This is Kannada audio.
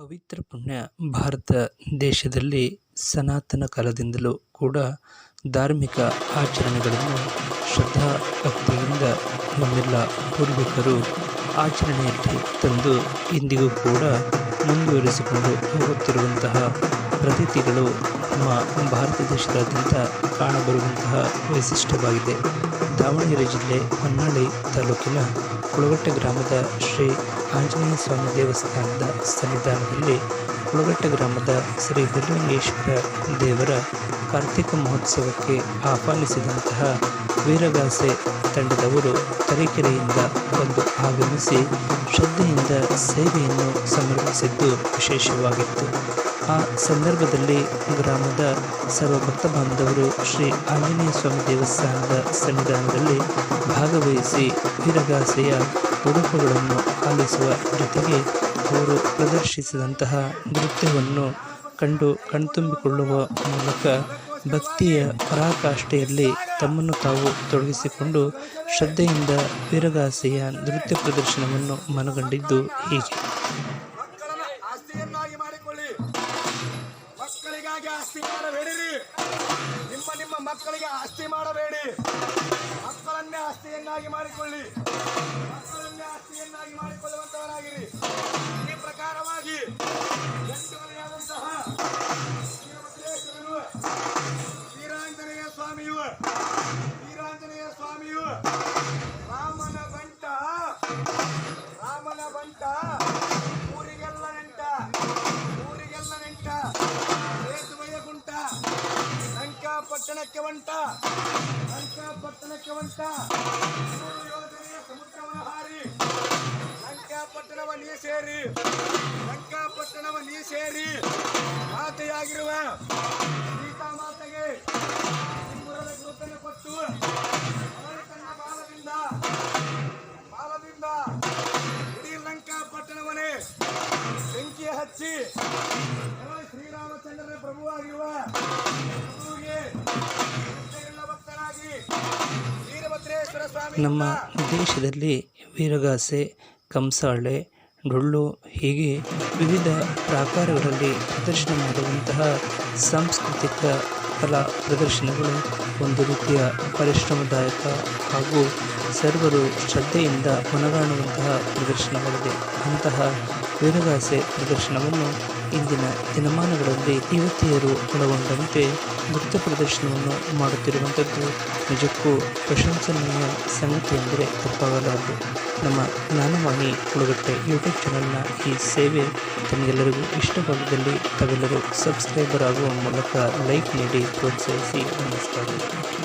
ಪವಿತ್ರ ಪುಣ್ಯ ಭಾರತ ದೇಶದಲ್ಲಿ ಸನಾತನ ಕಾಲದಿಂದಲೂ ಕೂಡ ಧಾರ್ಮಿಕ ಆಚರಣೆಗಳನ್ನು ಶ್ರದ್ಧಾ ಭಕ್ತಿಯಿಂದ ನಮ್ಮೆಲ್ಲ ಪೂರ್ವಿಕರು ಆಚರಣೆಯಲ್ಲಿ ತಂದು ಇಂದಿಗೂ ಕೂಡ ಮುಂದುವರಿಸಿಕೊಂಡು ಹೋಗುತ್ತಿರುವಂತಹ ಪ್ರತೀತಿಗಳು ನಮ್ಮ ಭಾರತ ದೇಶದಾದ್ಯಂತ ಕಾಣಬರುವಂತಹ ವೈಶಿಷ್ಟ್ಯವಾಗಿದೆ. ದಾವಣಗೆರೆ ಜಿಲ್ಲೆ ಹೊನ್ನಾಳಿ ತಾಲೂಕಿನ ಕುಳಗಟ್ಟೆ ಗ್ರಾಮದ ಶ್ರೀ ಆಂಜನೇಯ ಸ್ವಾಮಿ ದೇವಸ್ಥಾನದ ಸನ್ನಿಧಾನದಲ್ಲಿ ಕುಳಗಟ್ಟೆ ಗ್ರಾಮದ ಶ್ರೀ ಹಿರಲಿಂಗೇಶ್ವರ ದೇವರ ಕಾರ್ತಿಕ ಮಹೋತ್ಸವಕ್ಕೆ ಆಹ್ವಾನಿಸಿದಂತಹ ವೀರಗಾಸೆ ತಂಡದವರು ತರೀಕೆರೆಯಿಂದ ಬಂದು ಆಗಮಿಸಿ ಶ್ರದ್ಧೆಯಿಂದ ಸೇವೆಯನ್ನು ಸಮರ್ಪಿಸಿದ್ದು ವಿಶೇಷವಾಗಿತ್ತು. ಆ ಸಂದರ್ಭದಲ್ಲಿ ಗ್ರಾಮದ ಸರ್ವ ಭಕ್ತ ಬಾಂಧವರು ಶ್ರೀ ಆಂಜನೇಯ ಸ್ವಾಮಿ ದೇವಸ್ಥಾನದ ಸನ್ನಿಧಾನದಲ್ಲಿ ಭಾಗವಹಿಸಿ ವೀರಗಾಸೆಯ ಉಡುಪುಗಳನ್ನು ಆಲಿಸುವ ಜೊತೆಗೆ ಅವರು ಪ್ರದರ್ಶಿಸಿದಂತಹ ನೃತ್ಯವನ್ನು ಕಂಡು ಕಣ್ತುಂಬಿಕೊಳ್ಳುವ ಮೂಲಕ ಭಕ್ತಿಯ ಪರಾಕಾಷ್ಠೆಯಲ್ಲಿ ತಮ್ಮನ್ನು ತಾವು ತೊಡಗಿಸಿಕೊಂಡು ಶ್ರದ್ಧೆಯಿಂದ ವೀರಗಾಸೆಯ ನೃತ್ಯ ಪ್ರದರ್ಶನವನ್ನು ಮನಗಂಡಿದ್ದು ಹೀಗೆ. ಮಕ್ಕಳಿಗಾಗಿ ಆಸ್ತಿ ಮಾಡಬೇಡಿರಿ. ನಿಮ್ಮ ನಿಮ್ಮ ಮಕ್ಕಳಿಗೆ ಆಸ್ತಿ ಮಾಡಬೇಡಿ. ಮಕ್ಕಳನ್ನೇ ಆಸ್ತಿಯನ್ನಾಗಿ ಮಾಡಿಕೊಳ್ಳಿ. ಲಂಕಾಪಟ್ಟಣಕ್ಕೆ ಒಂಟ ಲಂಕ ಪಟ್ಟಣಕ್ಕೆ ಹೊಂಟ ಯೋಜನೆಯ ಸಮುದ್ರವನ ಹಾರಿ. ಲಂಕಾಪಟ್ಟಣವ ನೀ ಸೇರಿ. ಲಂಕಾಪಟ್ಟಣವ ನೀ ಸೇರಿ. ಮಾತೆಯಾಗಿರುವ ಸೀತಾ ಮಾತೆಗೆ ಸಿಂಗುರದ ಗುರುತನ್ನು ಕೊಟ್ಟು ತನ್ನ ಬಾಲದಿಂದ ಬಾಲದಿಂದ ಇಡೀ ಲಂಕಾ ಪಟ್ಟಣವನೇ ಬೆಂಕಿ ಹಚ್ಚಿ ಶ್ರೀರಾಮಚಂದ್ರನ ಪ್ರಭುವಾಗಿರುವ ನಮ್ಮ ದೇಶದಲ್ಲಿ ವೀರಗಾಸೆ, ಕಂಸಾಳೆ, ಡೊಳ್ಳು ಹೀಗೆ ವಿವಿಧ ಪ್ರಾಕಾರಗಳಲ್ಲಿ ಪ್ರದರ್ಶನ ಮಾಡುವಂತಹ ಸಾಂಸ್ಕೃತಿಕ ಕಲಾ ಪ್ರದರ್ಶನಗಳು ಒಂದು ರೀತಿಯ ಪರಿಶ್ರಮದಾಯಕ ಹಾಗೂ ಸರ್ವರು ಶ್ರದ್ಧೆಯಿಂದ ಮನಗಾಣುವಂತಹ ಪ್ರದರ್ಶನವಾಗಿದೆ. ಅಂತಹ ವೀರಗಾಸೆ ಪ್ರದರ್ಶನವನ್ನು ಇಂದಿನ ದಿನಮಾನಗಳಲ್ಲಿ ಯುವತಿಯರು ಒಳಗೊಂಡಂತೆ ನೃತ್ಯ ಪ್ರದರ್ಶನವನ್ನು ಮಾಡುತ್ತಿರುವಂಥದ್ದು. ನಿಜಕ್ಕೂ ಪ್ರಶಂಸನೀಯ ಸಂಗತಿ ಎಂದರೆ ತಪ್ಪಾಗಲಾರದು. ನಮ್ಮ ಜ್ಞಾನವಾಣಿ ಕುಳಗಟ್ಟೆ ಯೂಟ್ಯೂಬ್ ಚಾನಲ್ನ ಈ ಸೇವೆ ತಮಗೆಲ್ಲರಿಗೂ ಇಷ್ಟವಾಗಿದ್ದಲ್ಲಿ ತಾವೆಲ್ಲರೂ ಸಬ್ಸ್ಕ್ರೈಬರ್ ಆಗುವ ಮೂಲಕ ಲೈಕ್ ನೀಡಿ ಪ್ರೋತ್ಸಾಹಿಸಿ. ನಮಸ್ಕಾರ.